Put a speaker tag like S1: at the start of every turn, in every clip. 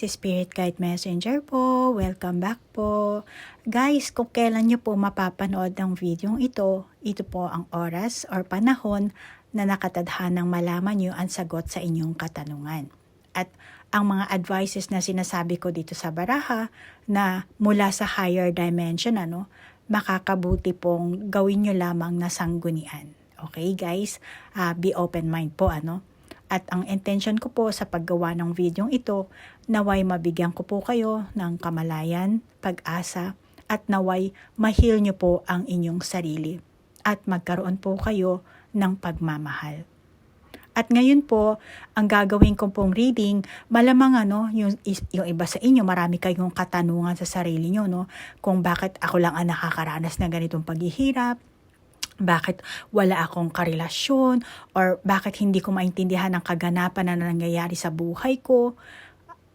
S1: guys, Spirit Guide Messenger po. Welcome back po. Guys, kung kailan nyo po mapapanood ang video ito, ito po ang oras or panahon na nakatadhanang malaman nyo ang sagot sa inyong katanungan. At ang mga advices na sinasabi ko dito sa baraha na mula sa higher dimension, ano, makakabuti pong gawin nyo lamang na sanggunian. Okay guys, Ah, be open mind po ano. At ang intention ko po sa paggawa ng video ito, naway mabigyan ko po kayo ng kamalayan, pag-asa, at naway mahil nyo po ang inyong sarili at magkaroon po kayo ng pagmamahal. At ngayon po, ang gagawin ko pong reading, malamang ano, yung, yung iba sa inyo, marami kayong katanungan sa sarili nyo, no? Kung bakit ako lang ang nakakaranas ng ganitong paghihirap, bakit wala akong karelasyon, or bakit hindi ko maintindihan ang kaganapan na nangyayari sa buhay ko.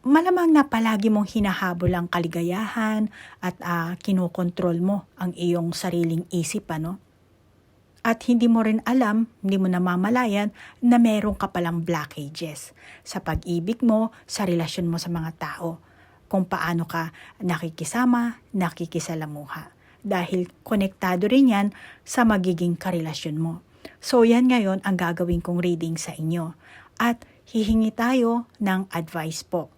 S1: Malamang na palagi mong hinahabol ang kaligayahan at ah, kinokontrol mo ang iyong sariling isip, ano? At hindi mo rin alam, hindi mo namamalayan na meron ka palang blockages sa pag-ibig mo, sa relasyon mo sa mga tao, kung paano ka nakikisama, nakikisalamuha. Dahil konektado rin yan sa magiging karelasyon mo. So yan ngayon ang gagawin kong reading sa inyo. At hihingi tayo ng advice po.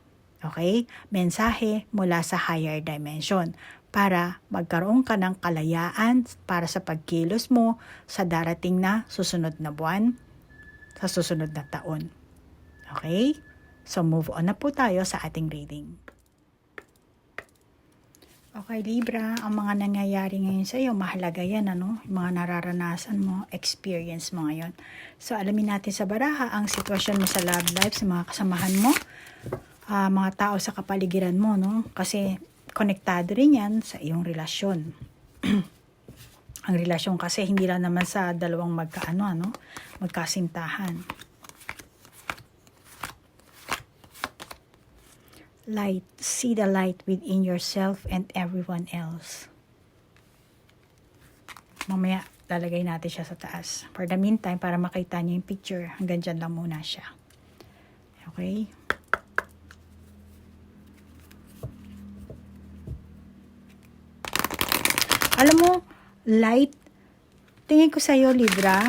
S1: Okay? Mensahe mula sa higher dimension para magkaroon ka ng kalayaan para sa pagkilos mo sa darating na susunod na buwan, sa susunod na taon. Okay? So move on na po tayo sa ating reading. Okay, Libra, ang mga nangyayari ngayon sa iyo, mahalaga yan, ano? Yung mga nararanasan mo, experience mo ngayon. So, alamin natin sa baraha ang sitwasyon mo sa love life, sa mga kasamahan mo, ah, mga tao sa kapaligiran mo, no? Kasi, konektado rin yan sa iyong relasyon. ang relasyon kasi hindi lang naman sa dalawang magkaano, ano? Magkasintahan. light, see the light within yourself and everyone else. Mamaya, lalagay natin siya sa taas. For the meantime, para makita niyo yung picture, hanggang dyan lang muna siya. Okay? Alam mo, light, tingin ko sa'yo, Libra,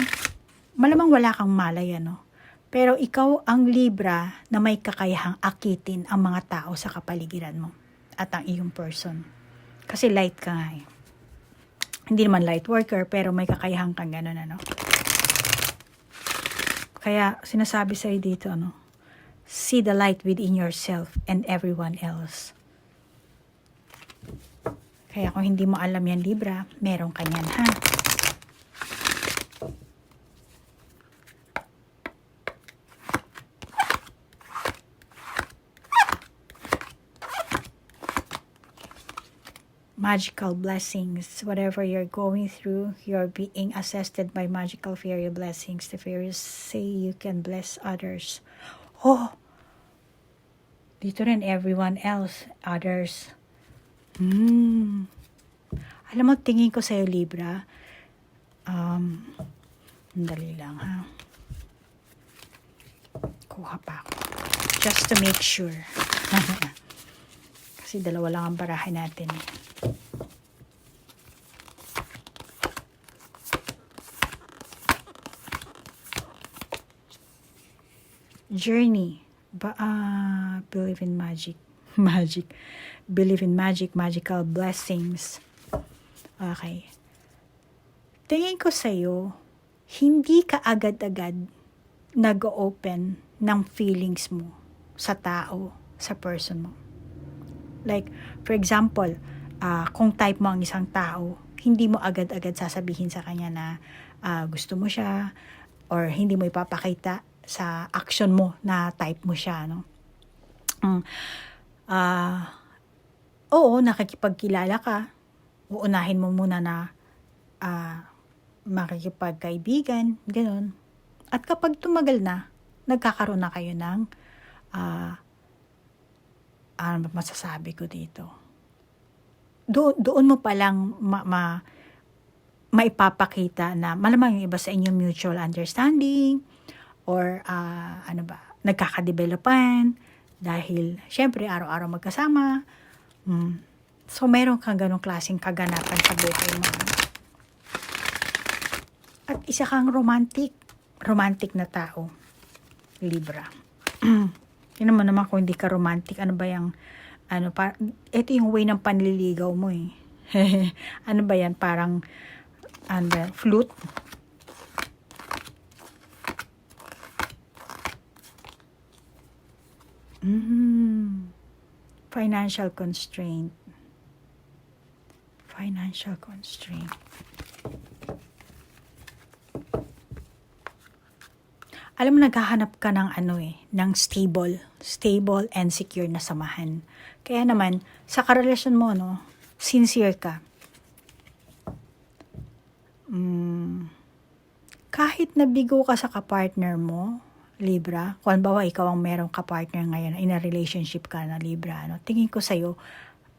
S1: malamang wala kang malay, ano? Pero ikaw ang Libra na may kakayahang akitin ang mga tao sa kapaligiran mo at ang iyong person. Kasi light ka nga eh. Hindi naman light worker, pero may kakayahan kang ganun, ano. Kaya sinasabi sa'yo dito, ano, see the light within yourself and everyone else. Kaya kung hindi mo alam yan, Libra, meron ka niyan, ha? magical blessings. Whatever you're going through, you're being assisted by magical fairy blessings. The fairies say you can bless others. Oh! Dito rin, everyone else, others. Hmm. Alam mo, tingin ko sa'yo, Libra. Um, dali lang, ha? Kuha pa ako. Just to make sure. Kasi dalawa lang ang barahin natin. Eh. Journey. Ba ah, believe in magic. Magic. Believe in magic, magical blessings. Okay. Tingin ko sa'yo, hindi ka agad-agad nag-open ng feelings mo sa tao, sa person mo. Like, for example, ah, kung type mo ang isang tao, hindi mo agad-agad sasabihin sa kanya na ah, gusto mo siya or hindi mo ipapakita sa action mo na type mo siya, no? Mm. Ah, oo, nakikipagkilala ka. Uunahin mo muna na ah, makikipagkaibigan, ganun. At kapag tumagal na, nagkakaroon na kayo ng ah, ano ba masasabi ko dito? Do, doon mo palang ma, ma, maipapakita na malamang yung iba sa inyo mutual understanding or ah, ano ba, nagkakadevelopan Dahil, syempre, araw-araw magkasama. Mm. So, meron kang ganong klaseng kaganapan sa buhay mo. At isa kang romantic. Romantic na tao. Libra. Tingnan mo naman kung hindi ka romantic. Ano ba yung, ano, pa, ito yung way ng panliligaw mo eh. ano ba yan? Parang, ano ba, yan? flute? Mm. Financial constraint. Financial constraint. Alam mo, naghahanap ka ng ano eh, ng stable, stable and secure na samahan. Kaya naman, sa karelasyon mo, no, sincere ka. Mm, kahit nabigo ka sa kapartner mo, Libra, kung bawa ikaw ang merong kapartner ngayon, in a relationship ka na Libra, ano, tingin ko sa'yo,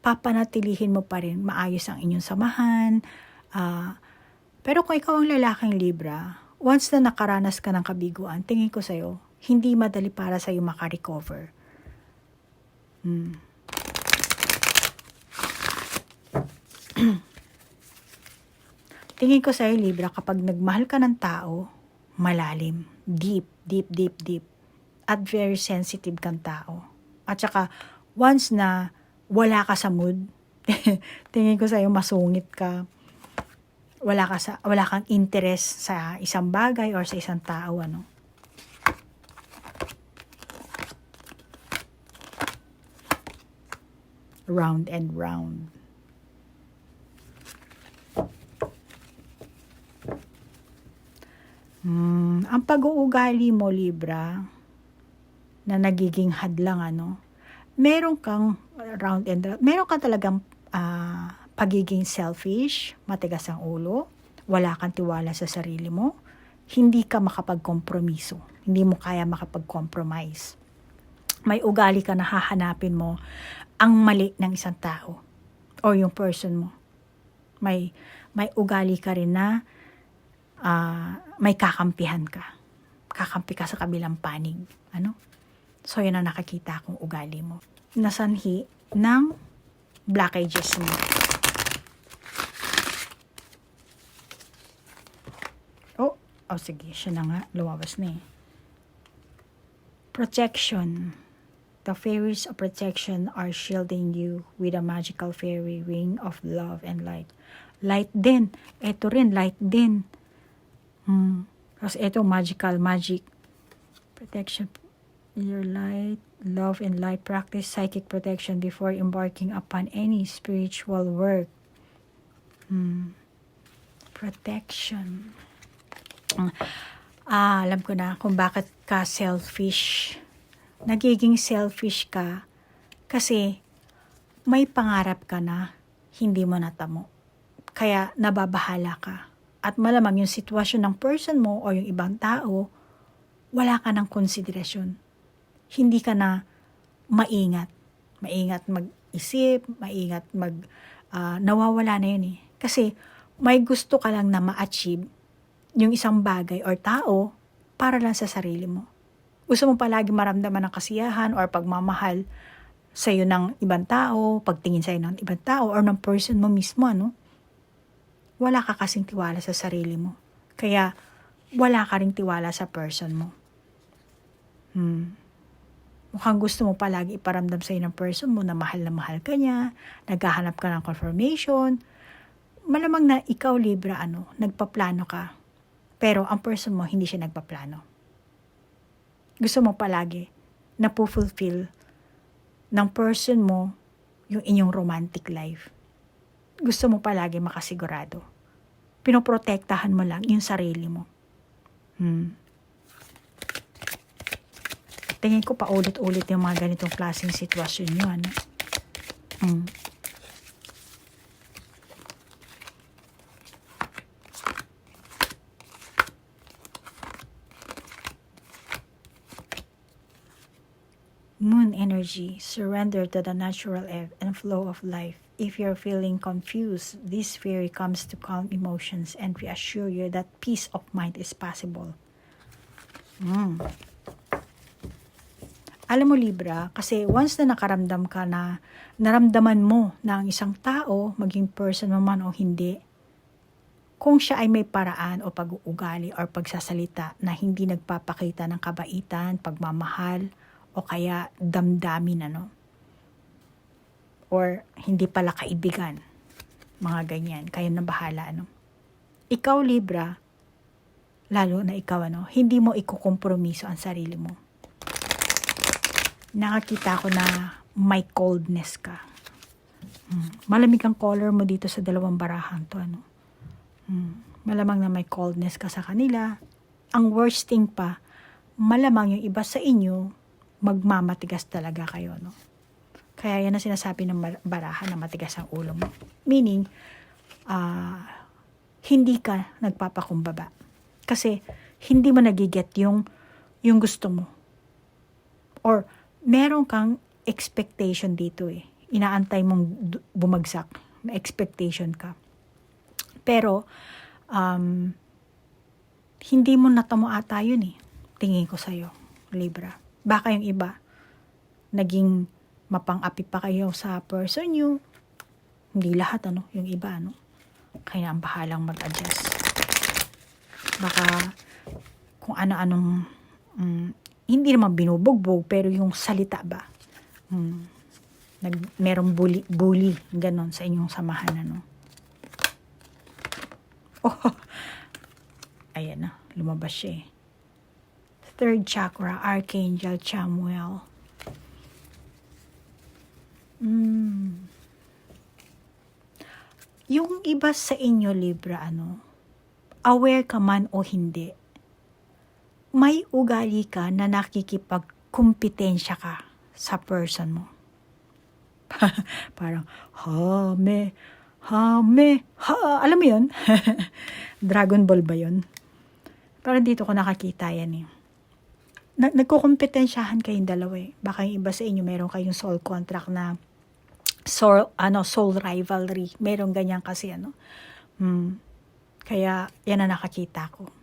S1: papanatilihin mo pa rin maayos ang inyong samahan. ah, pero kung ikaw ang lalaking Libra, once na nakaranas ka ng kabiguan, tingin ko sa'yo, hindi madali para sa'yo makarecover. Hmm. Tingin ko sa'yo, Libra, kapag nagmahal ka ng tao, malalim, deep, deep, deep, deep, at very sensitive kang tao. At saka, once na wala ka sa mood, tingin ko sa'yo, masungit ka, wala ka sa wala kang interest sa isang bagay or sa isang tao ano. Round and round Hmm, ang pag-uugali mo Libra na nagiging hadlang ano meron kang round and round meron ka talagang ah, pagiging selfish, matigas ang ulo, wala kang tiwala sa sarili mo, hindi ka makapagkompromiso, hindi mo kaya makapag-compromise. May ugali ka na hahanapin mo ang mali ng isang tao or yung person mo. May may ugali ka rin na ah, may kakampihan ka. Kakampi ka sa kabilang panig. Ano? So, yun ang nakakita kong ugali mo. Nasanhi ng blockages mo. Oh, oh sige, siya na nga. Lumabas na eh. Protection. The fairies of protection are shielding you with a magical fairy ring of love and light. Light din. Ito rin, light din. Hmm. Tapos ito, magical, magic. Protection. Your light, love and light. Practice psychic protection before embarking upon any spiritual work. Hmm. Protection. Ah, alam ko na kung bakit ka selfish. Nagiging selfish ka kasi may pangarap ka na hindi mo natamo. Kaya nababahala ka. At malamang yung sitwasyon ng person mo o yung ibang tao, wala ka ng konsiderasyon. Hindi ka na maingat. Maingat mag-isip, maingat mag... ah, nawawala na yun eh. Kasi may gusto ka lang na ma-achieve yung isang bagay or tao para lang sa sarili mo. Gusto mo palagi maramdaman ng kasiyahan or pagmamahal sa iyo ng ibang tao, pagtingin sa iyo ng ibang tao or ng person mo mismo, ano? Wala ka kasing tiwala sa sarili mo. Kaya wala ka ring tiwala sa person mo. Hmm. Mukhang gusto mo palagi iparamdam sa iyo ng person mo na mahal na mahal ka niya, naghahanap ka ng confirmation. Malamang na ikaw, Libra, ano, nagpaplano ka. Pero ang person mo, hindi siya nagpaplano. Gusto mo palagi na fulfill ng person mo yung inyong romantic life. Gusto mo palagi makasigurado. Pinoprotektahan mo lang yung sarili mo. Hmm. Tingin ko paulit-ulit yung mga ganitong klaseng sitwasyon nyo, ano? Hmm. Moon energy, surrender to the natural ebb and flow of life. If you're feeling confused, this fairy comes to calm emotions and reassure you that peace of mind is possible. Mm. Alam mo Libra, kasi once na nakaramdam ka na naramdaman mo na ang isang tao, maging person man o hindi, kung siya ay may paraan o pag-uugali or pagsasalita na hindi nagpapakita ng kabaitan, pagmamahal, o kaya damdamin ano, or hindi pala kaibigan, mga ganyan, kayo na bahala ano. Ikaw Libra, lalo na ikaw ano, hindi mo ikukompromiso ang sarili mo nakakita ko na may coldness ka. Mm. Malamig ang color mo dito sa dalawang barahan to. Ano? Mm. Malamang na may coldness ka sa kanila. Ang worst thing pa, malamang yung iba sa inyo, magmamatigas talaga kayo. No? Kaya yan ang sinasabi ng bar- barahan na matigas ang ulo mo. Meaning, ah, hindi ka nagpapakumbaba. Kasi, hindi mo nagiget yung, yung gusto mo. Or, meron kang expectation dito eh. Inaantay mong bumagsak. May expectation ka. Pero, um, hindi mo natamo ata yun eh. Tingin ko sa'yo, Libra. Baka yung iba, naging mapang-api pa kayo sa person nyo. Hindi lahat, ano, yung iba, ano. Kaya ang bahalang mag-adjust. Baka, kung ano-anong mm, hindi naman binubugbog, pero yung salita ba? Hmm. Nag, merong bully, bully, ganon sa inyong samahan, ano? Oh, ayan na, lumabas siya eh. Third chakra, Archangel Chamuel. Hmm. Yung iba sa inyo, Libra, ano, aware ka man o hindi, may ugali ka na nakikipagkumpetensya ka sa person mo. Parang, ha, me, ha, me, ha, alam mo yun? Dragon Ball ba yun? Parang dito ko nakakita yan eh. Na, nagkukumpetensyahan kayong dalawa eh. Baka yung iba sa inyo, meron kayong soul contract na soul, ano, soul rivalry. Meron ganyan kasi, ano. Hmm. Kaya, yan ang nakakita ko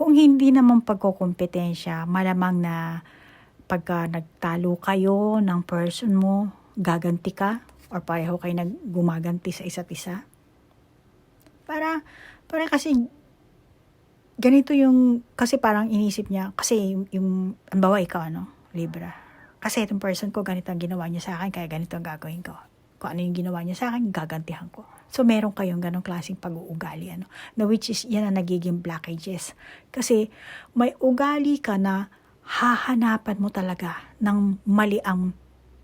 S1: kung hindi naman pagkukumpetensya, malamang na pagka nagtalo kayo ng person mo, gaganti ka or pareho kayo naggumaganti sa isa't isa. Para, para kasi ganito yung, kasi parang inisip niya, kasi yung, yung ang bawa ikaw, ano, Libra. Kasi itong person ko, ganito ang ginawa niya sa akin, kaya ganito ang gagawin ko. Kung ano yung ginawa niya sa akin, gagantihan ko. So, meron kayong ganong klaseng pag-uugali. Ano? Na which is, yan ang nagiging blockages. Kasi, may ugali ka na hahanapan mo talaga ng mali ang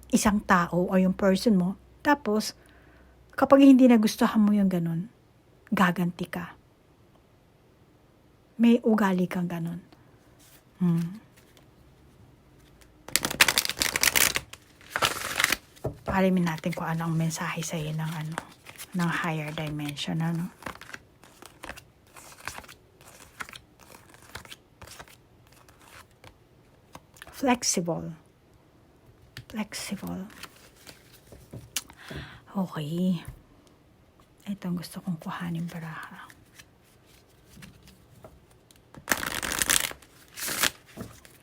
S1: isang tao o yung person mo. Tapos, kapag hindi nagustuhan mo yung ganon, gaganti ka. May ugali kang ganon. Hmm. Palimin natin kung ano ang mensahe sa iyo ng ano ng higher dimension ano? Flexible. Flexible. Okay. Ito ang gusto kong kuhanin baraha.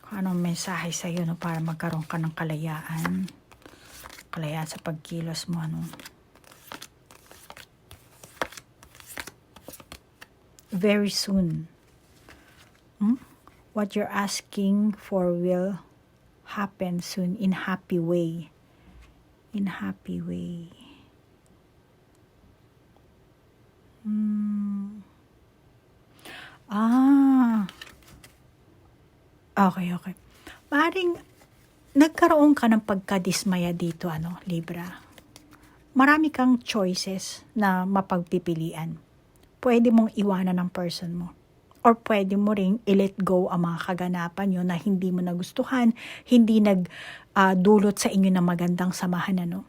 S1: Kung anong mensahe sa iyo no, para magkaroon ka ng kalayaan kalayaan sa pagkilos mo ano very soon. Hmm? What you're asking for will happen soon in happy way. In happy way. Hmm. Ah. Okay, okay. Maring nagkaroon ka ng pagkadismaya dito, ano, Libra. Marami kang choices na mapagpipilian pwede mong iwanan ng person mo. Or pwede mo ring i-let go ang mga kaganapan nyo na hindi mo nagustuhan, hindi nag-dulot sa inyo ng magandang samahan. Ano?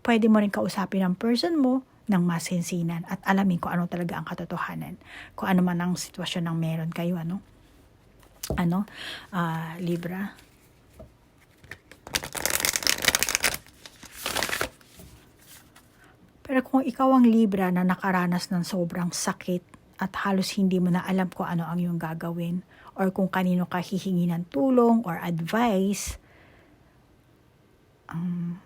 S1: Pwede mo rin kausapin ang person mo ng masinsinan at alamin kung ano talaga ang katotohanan. Kung ano man ang sitwasyon ng meron kayo. Ano? Ano? Uh, Libra? Pero kung ikaw ang Libra na nakaranas ng sobrang sakit at halos hindi mo na alam kung ano ang iyong gagawin or kung kanino ka hihingi ng tulong or advice, um,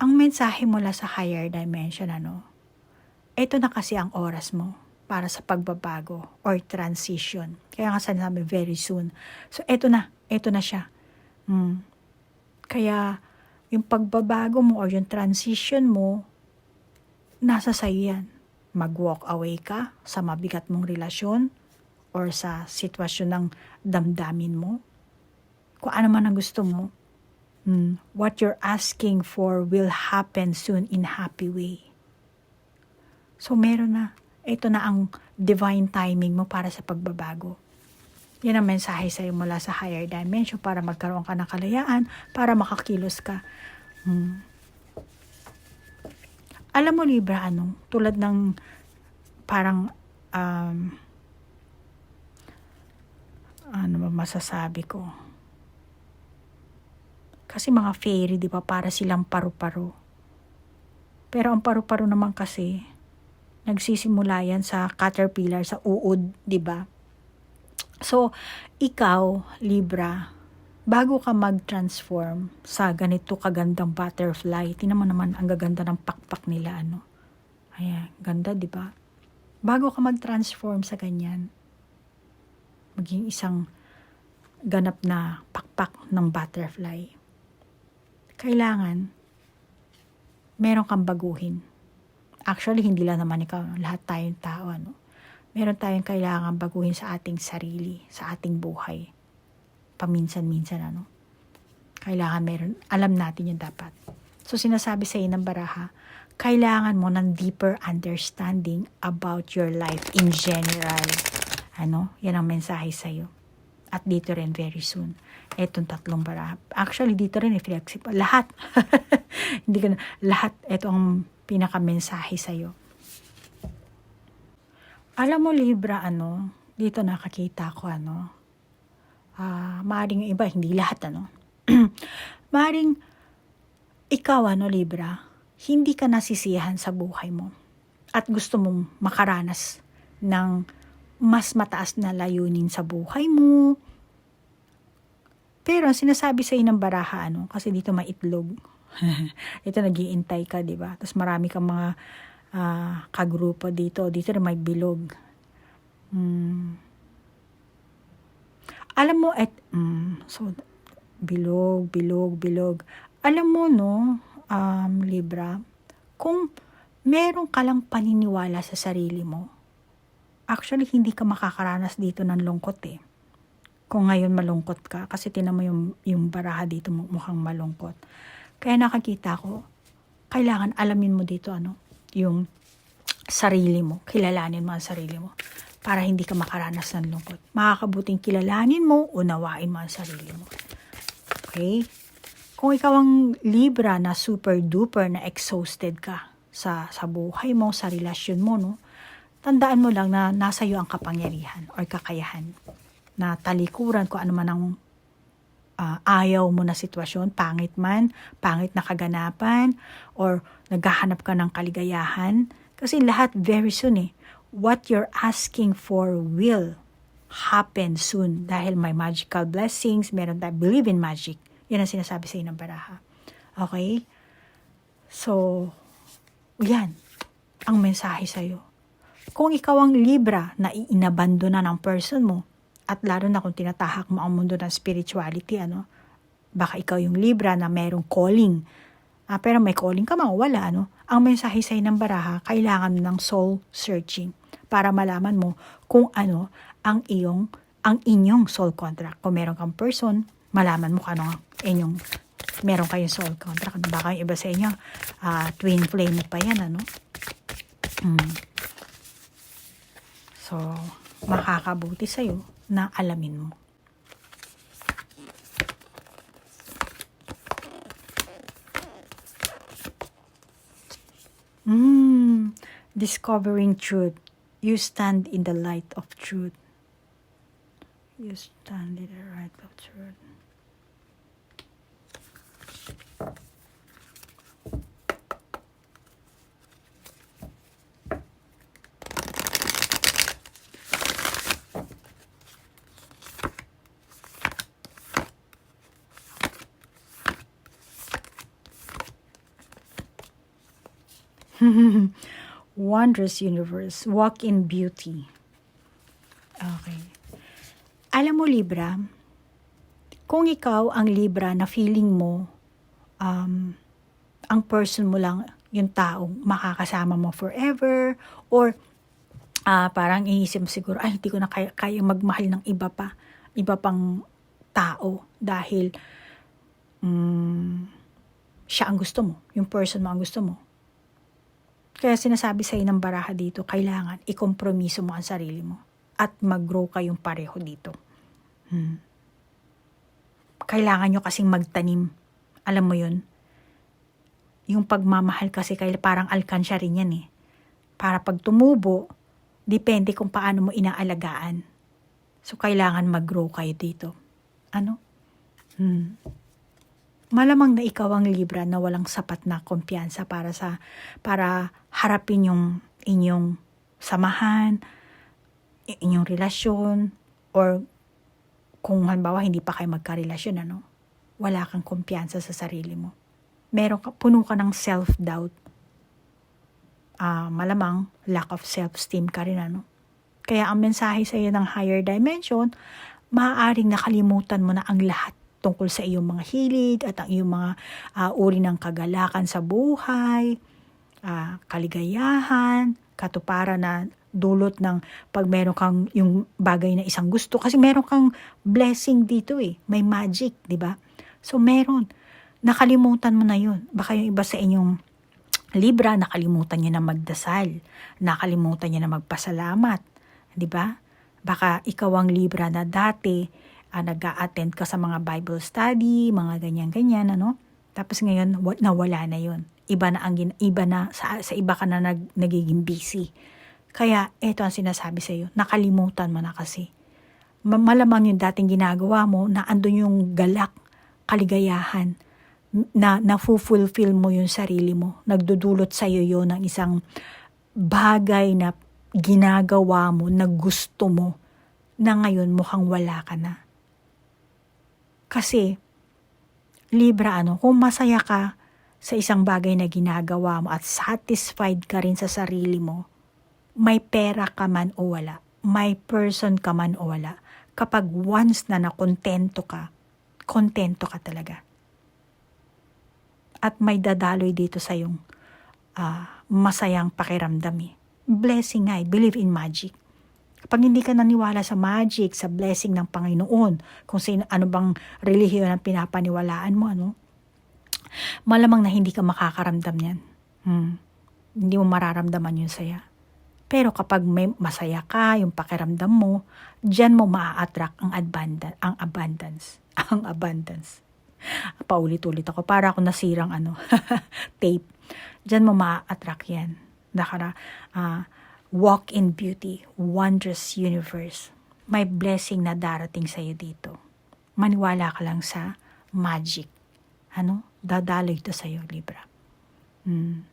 S1: ang mensahe mula sa higher dimension, ano, ito na kasi ang oras mo para sa pagbabago or transition. Kaya nga sinasabi, very soon. So, ito na. Ito na siya. Hmm. Kaya, yung pagbabago mo or yung transition mo, nasa sa'yo yan. Mag-walk away ka sa mabigat mong relasyon or sa sitwasyon ng damdamin mo. Kung ano man ang gusto mo. Hmm. What you're asking for will happen soon in happy way. So, meron na. Ito na ang divine timing mo para sa pagbabago. Yan ang mensahe sa'yo mula sa higher dimension para magkaroon ka ng kalayaan, para makakilos ka. Hmm. Alam mo, Libra, ano, tulad ng parang, um, ano ba masasabi ko? Kasi mga fairy, di ba, para silang paru-paro. Pero ang paru-paro naman kasi, nagsisimula yan sa caterpillar, sa uod, di ba? So, ikaw, Libra, bago ka mag-transform sa ganito kagandang butterfly, tinan mo naman ang gaganda ng pakpak nila, ano? Ayan, ganda, di ba? Bago ka mag-transform sa ganyan, maging isang ganap na pakpak ng butterfly, kailangan meron kang baguhin. Actually, hindi lang naman ikaw, lahat tayong tao, ano? Meron tayong kailangan baguhin sa ating sarili, sa ating buhay. Paminsan-minsan, ano? Kailangan meron, alam natin yung dapat. So, sinasabi sa ng baraha, kailangan mo ng deeper understanding about your life in general. Ano? Yan ang mensahe sa'yo. At dito rin very soon. Etong tatlong baraha. Actually, dito rin, i-flexible. Lahat. Hindi ko na, lahat. Ito ang pinaka-mensahe sa'yo. Alam mo, Libra, ano, dito nakakita ko, ano, ah, maaring iba, hindi lahat, ano. maaring, ikaw, ano, Libra, hindi ka nasisiyahan sa buhay mo. At gusto mong makaranas ng mas mataas na layunin sa buhay mo. Pero, sinasabi sa ng baraha, ano, kasi dito maitlog. ito nagiintay ka, di ba? Tapos marami kang mga uh, kagrupo dito. Dito rin may bilog. Hmm. Alam mo, at, mm, so, bilog, bilog, bilog. Alam mo, no, um, Libra, kung meron ka lang paniniwala sa sarili mo, actually, hindi ka makakaranas dito ng lungkot eh. Kung ngayon malungkot ka, kasi tinan mo yung, yung baraha dito mukhang malungkot. Kaya nakakita ko, kailangan alamin mo dito ano, yung sarili mo, kilalanin mo ang sarili mo para hindi ka makaranas ng lungkot. Makakabuting kilalanin mo, unawain mo ang sarili mo. Okay? Kung ikaw ang Libra na super duper na exhausted ka sa, sa buhay mo, sa relasyon mo, no? tandaan mo lang na nasa iyo ang kapangyarihan or kakayahan na talikuran kung ano man ang uh, ayaw mo na sitwasyon, pangit man, pangit na kaganapan, or naghahanap ka ng kaligayahan. Kasi lahat very soon eh. What you're asking for will happen soon dahil may magical blessings, meron tayo believe in magic. Yan ang sinasabi sa ng baraha. Okay? So, yan ang mensahe sa'yo. Kung ikaw ang Libra na inabando na ng person mo, at lalo na kung tinatahak mo ang mundo ng spirituality, ano, baka ikaw yung Libra na merong calling. Ah, pero may calling ka man, wala, ano. Ang mensahe sa'yo ng baraha, kailangan ng soul searching para malaman mo kung ano ang iyong ang inyong soul contract. Kung meron kang person, malaman mo kung ano ang inyong meron kayong soul contract. Baka yung iba sa inyo, uh, twin flame pa yan, ano? Hmm. So, makakabuti sa'yo na alamin mo. Mm, discovering truth. You stand in the light of truth. You stand in the light of truth. Wondrous Universe, Walk in Beauty. Okay. Alam mo, Libra, kung ikaw ang Libra na feeling mo, um, ang person mo lang yung taong makakasama mo forever, or ah parang iisip mo siguro, ay, hindi ko na kaya, kaya magmahal ng iba pa, iba pang tao, dahil mm, siya ang gusto mo, yung person mo ang gusto mo. Kaya sinasabi sa'yo ng baraha dito, kailangan ikompromiso mo ang sarili mo at mag-grow kayong pareho dito. Hmm. Kailangan nyo kasing magtanim. Alam mo yun? Yung pagmamahal kasi parang alkansya rin yan eh. Para pag tumubo, depende kung paano mo inaalagaan. So, kailangan mag-grow kayo dito. Ano? Hmm. Malamang na ikaw ang Libra na walang sapat na kumpiyansa para sa para harapin yung inyong samahan, inyong relasyon, or kung halimbawa hindi pa kayo magkarelasyon, ano, wala kang kumpiyansa sa sarili mo. Meron ka, puno ka ng self-doubt. Ah, malamang lack of self-esteem ka rin, ano. Kaya ang mensahe sa iyo ng higher dimension, maaaring nakalimutan mo na ang lahat tungkol sa iyong mga hilig at ang iyong mga ah, uri ng kagalakan sa buhay, ah, kaligayahan, katuparan na dulot ng pag meron kang yung bagay na isang gusto. Kasi meron kang blessing dito eh. May magic, di ba? So meron. Nakalimutan mo na yun. Baka yung iba sa inyong Libra, nakalimutan niya na magdasal. Nakalimutan niya na magpasalamat. Di ba? Baka ikaw ang Libra na dati uh, nag attend ka sa mga Bible study, mga ganyan-ganyan, ano? Tapos ngayon, wa- nawala na yun. Iba na, ang, iba na sa, sa iba ka na nag, nagiging busy. Kaya, eto ang sinasabi sa iyo, nakalimutan mo na kasi. Ma- malamang yung dating ginagawa mo, na andun yung galak, kaligayahan, na na-fulfill mo yung sarili mo. Nagdudulot sa iyo yon ng isang bagay na ginagawa mo, na gusto mo, na ngayon mukhang wala ka na. Kasi, Libra ano, kung masaya ka sa isang bagay na ginagawa mo at satisfied ka rin sa sarili mo, may pera ka man o wala, may person ka man o wala, kapag once na nakontento ka, kontento ka talaga. At may dadaloy dito sa yung ah, masayang pakiramdam eh. Blessing nga eh, believe in magic. Kapag hindi ka naniwala sa magic, sa blessing ng Panginoon, kung sino, ano bang relihiyon ang pinapaniwalaan mo, ano, malamang na hindi ka makakaramdam yan. Hmm. Hindi mo mararamdaman yung saya. Pero kapag may masaya ka, yung pakiramdam mo, diyan mo maa-attract ang, abundance, ang abundance. Ang abundance. Paulit-ulit ako. Para ako nasirang ano, tape. Diyan mo maa-attract yan. Nakara, ah, walk in beauty, wondrous universe. May blessing na darating sa iyo dito. Maniwala ka lang sa magic. Ano? Dadaloy ito sa iyo, Libra. Hmm.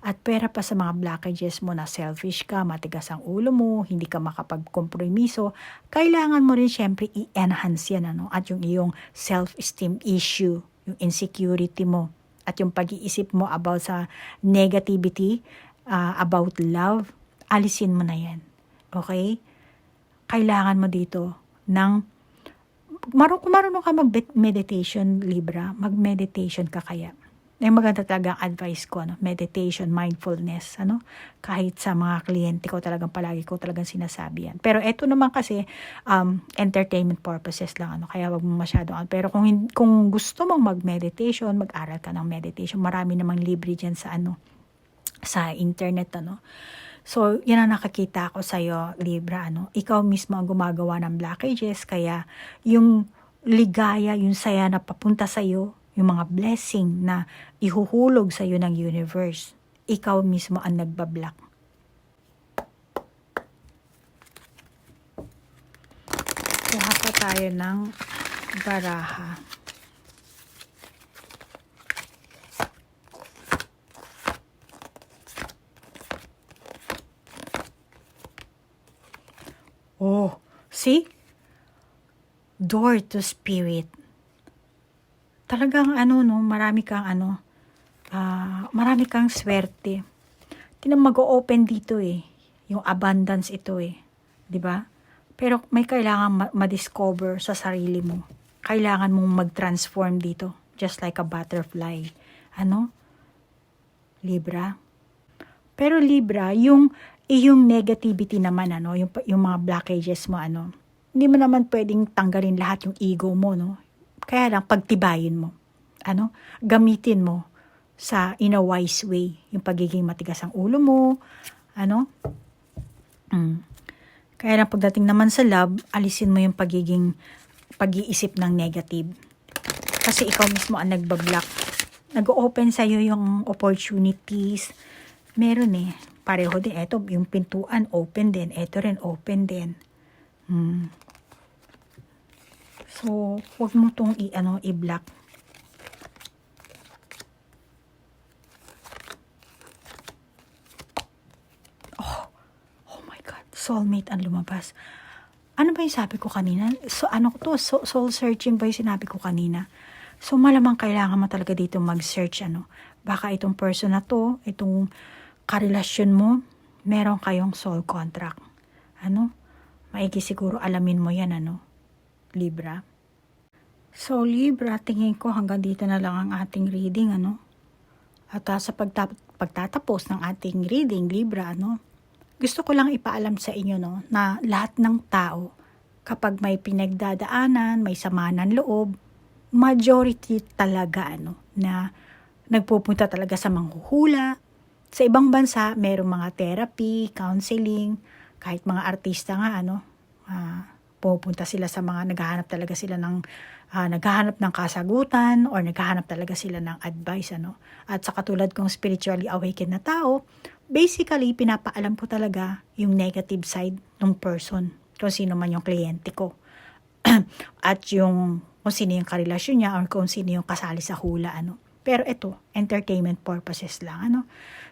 S1: At pera pa sa mga blockages mo na selfish ka, matigas ang ulo mo, hindi ka makapagkompromiso, kailangan mo rin syempre i-enhance yan, ano? At yung iyong self-esteem issue, yung insecurity mo, at yung pag-iisip mo about sa negativity, uh, about love, alisin mo na yan. Okay? Kailangan mo dito ng marunong, kung marunong ka mag-meditation, Libra, mag-meditation ka kaya. Yung maganda talaga ang advice ko, ano, meditation, mindfulness, ano, kahit sa mga kliyente ko talagang palagi ko talagang sinasabi yan. Pero eto naman kasi, um, entertainment purposes lang, ano, kaya wag mo masyadong, pero kung, kung gusto mong mag-meditation, mag-aral ka ng meditation, marami namang libre dyan sa, ano, sa internet, ano. So, yan ang nakakita ko sa'yo, Libra, ano, ikaw mismo ang gumagawa ng blockages, kaya yung ligaya, yung saya na papunta sa'yo, yung mga blessing na ihuhulog sa iyo ng universe. Ikaw mismo ang nagbablock. Kuha pa tayo ng baraha. Oh, see? Door to spirit talagang ano no, marami kang ano, uh, marami kang swerte. tinang mag-open dito eh. Yung abundance ito eh. 'Di ba? Pero may kailangan ma- ma-discover sa sarili mo. Kailangan mong mag-transform dito. Just like a butterfly. Ano? Libra. Pero Libra, yung yung negativity naman ano, yung yung mga blockages mo ano. Hindi mo naman pwedeng tanggalin lahat yung ego mo, no? Kaya lang pagtibayin mo. Ano? Gamitin mo sa in a wise way, yung pagiging matigas ang ulo mo, ano? Mm. Kaya lang pagdating naman sa love, alisin mo yung pagiging pag-iisip ng negative. Kasi ikaw mismo ang nagbablock. Nag-open sa'yo yung opportunities. Meron eh. Pareho din. Ito, yung pintuan, open din. Ito rin, open din. Hmm. So, huwag mo tong i, ano, i-block. Oh, oh my God. Soulmate ang lumabas. Ano ba yung sabi ko kanina? So, ano to? So, soul searching ba yung sinabi ko kanina? So, malamang kailangan mo talaga dito mag-search, ano? Baka itong person na to, itong karelasyon mo, meron kayong soul contract. Ano? Maigi siguro alamin mo yan, ano? Libra. So, Libra, tingin ko hanggang dito na lang ang ating reading, ano? At ah, sa pagtap- pagtatapos ng ating reading, Libra, ano? Gusto ko lang ipaalam sa inyo, no, na lahat ng tao, kapag may pinagdadaanan, may sama ng loob, majority talaga, ano, na nagpupunta talaga sa manghuhula. Sa ibang bansa, merong mga therapy, counseling, kahit mga artista nga, ano, ah, pupunta sila sa mga naghahanap talaga sila ng ah, naghahanap ng kasagutan or naghahanap talaga sila ng advice ano. At sa katulad kong spiritually awakened na tao basically pinapaalam ko talaga yung negative side ng person kung sino man yung kliyente ko. At yung kung sino yung karelasyon niya or kung sino yung kasali sa hula ano pero ito entertainment purposes lang ano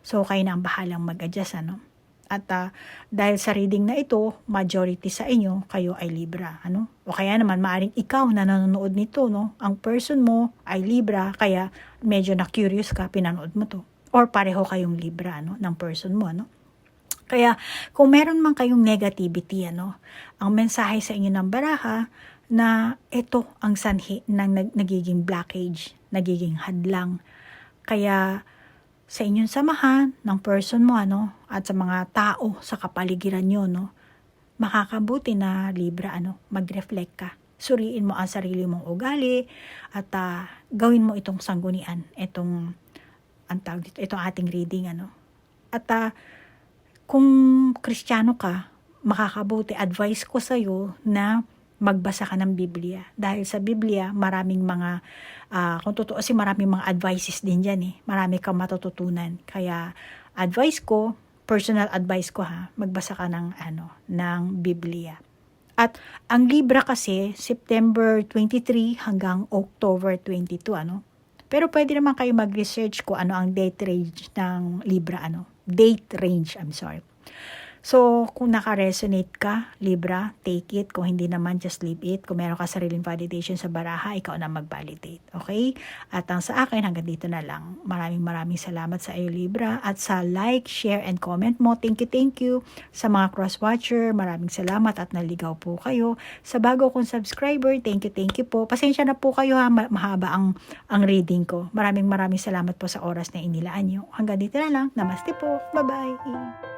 S1: so kayo na ang bahalang mag-adjust ano at ah, dahil sa reading na ito, majority sa inyo, kayo ay Libra. Ano? O kaya naman, maaring ikaw na nanonood nito, no? ang person mo ay Libra, kaya medyo na-curious ka, pinanood mo to. Or pareho kayong Libra ano, ng person mo. Ano? Kaya kung meron man kayong negativity, ano, ang mensahe sa inyo ng baraha na ito ang sanhi ng nag- nagiging blockage, nagiging hadlang. Kaya sa inyong samahan ng person mo ano at sa mga tao sa kapaligiran nyo no makakabuti na Libra ano mag-reflect ka suriin mo ang sarili mong ugali at ah, gawin mo itong sanggunian itong ang tawag dito itong ating reading ano at ah, kung kristyano ka makakabuti advice ko sa iyo na magbasa ka ng Biblia. Dahil sa Biblia, maraming mga, ah, kung totoo si maraming mga advices din dyan eh. Marami kang matututunan. Kaya, advice ko, personal advice ko ha, magbasa ka ng, ano, ng Biblia. At ang Libra kasi, September 23 hanggang October 22, ano? Pero pwede naman kayo mag-research ko ano ang date range ng Libra, ano? Date range, I'm sorry. So, kung naka-resonate ka, Libra, take it. Kung hindi naman, just leave it. Kung meron ka sariling validation sa baraha, ikaw na mag-validate. Okay? At ang sa akin, hanggang dito na lang. Maraming maraming salamat sa iyo, Libra. At sa like, share, and comment mo, thank you, thank you. Sa mga cross-watcher, maraming salamat at naligaw po kayo. Sa bago kong subscriber, thank you, thank you po. Pasensya na po kayo ha, ma- mahaba ang, ang reading ko. Maraming maraming salamat po sa oras na inilaan nyo. Hanggang dito na lang. Namaste po. Bye-bye.